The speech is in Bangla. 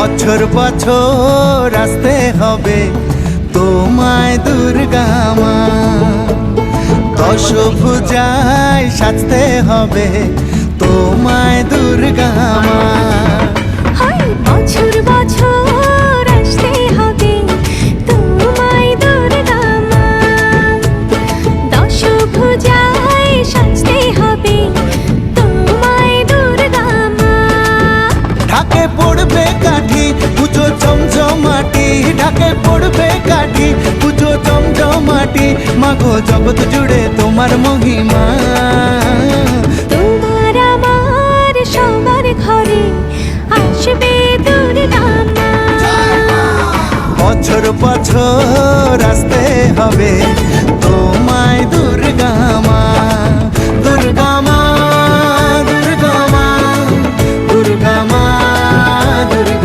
বছর বছর আসতে হবে তোমায় দুর্গামা দশ পূজায় সাজতে হবে তোমায় দুর্গামা বছর বছর পড়বে কাঠি পুজো চমচমাটি মাগো জগৎ জুড়ে তোমার মহিমা। তোমার আমার সবার বছর বছর আসতে হবে তোমায় দুর্গামা। দুর্গামা দুর্গামা দুর্গামা দুর্গা